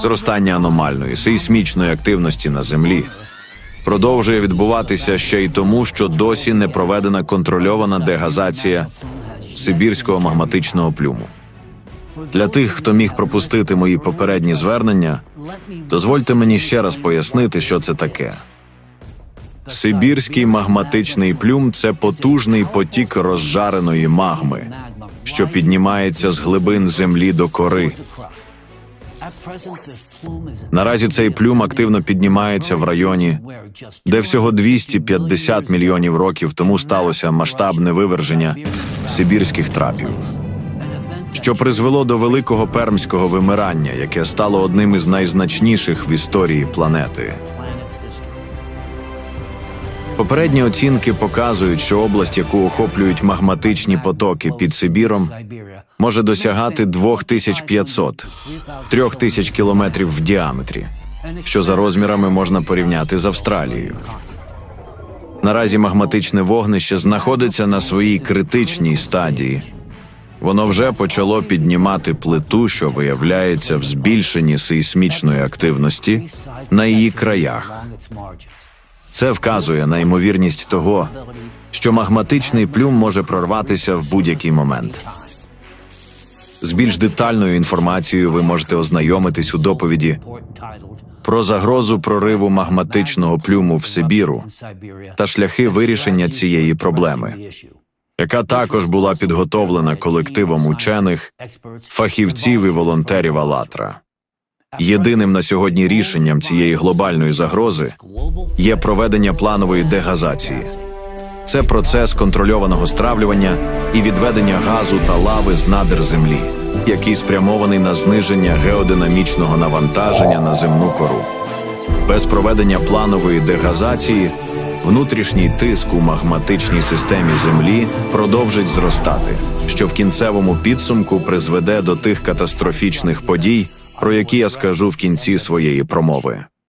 Зростання аномальної сейсмічної активності на землі продовжує відбуватися ще й тому, що досі не проведена контрольована дегазація сибірського магматичного плюму. Для тих, хто міг пропустити мої попередні звернення, дозвольте мені ще раз пояснити, що це таке. Сибірський магматичний плюм це потужний потік розжареної магми, що піднімається з глибин землі до кори. Наразі цей плюм активно піднімається в районі, де всього 250 мільйонів років тому сталося масштабне виверження сибірських трапів, що призвело до великого пермського вимирання, яке стало одним із найзначніших в історії планети. Попередні оцінки показують, що область, яку охоплюють магматичні потоки під Сибіром, може досягати 2500 3000 кілометрів в діаметрі, що за розмірами можна порівняти з Австралією. Наразі магматичне вогнище знаходиться на своїй критичній стадії. Воно вже почало піднімати плиту, що виявляється в збільшенні сейсмічної активності на її краях. Це вказує на ймовірність того, що магматичний плюм може прорватися в будь-який момент. З більш детальною інформацією ви можете ознайомитись у доповіді про загрозу прориву магматичного плюму в Сибіру та шляхи вирішення цієї проблеми, яка також була підготовлена колективом учених, фахівців і волонтерів «АЛЛАТРА». Єдиним на сьогодні рішенням цієї глобальної загрози є проведення планової дегазації. Це процес контрольованого стравлювання і відведення газу та лави з надр землі, який спрямований на зниження геодинамічного навантаження на земну кору. Без проведення планової дегазації внутрішній тиск у магматичній системі Землі продовжить зростати, що в кінцевому підсумку призведе до тих катастрофічних подій, про які я скажу в кінці своєї промови.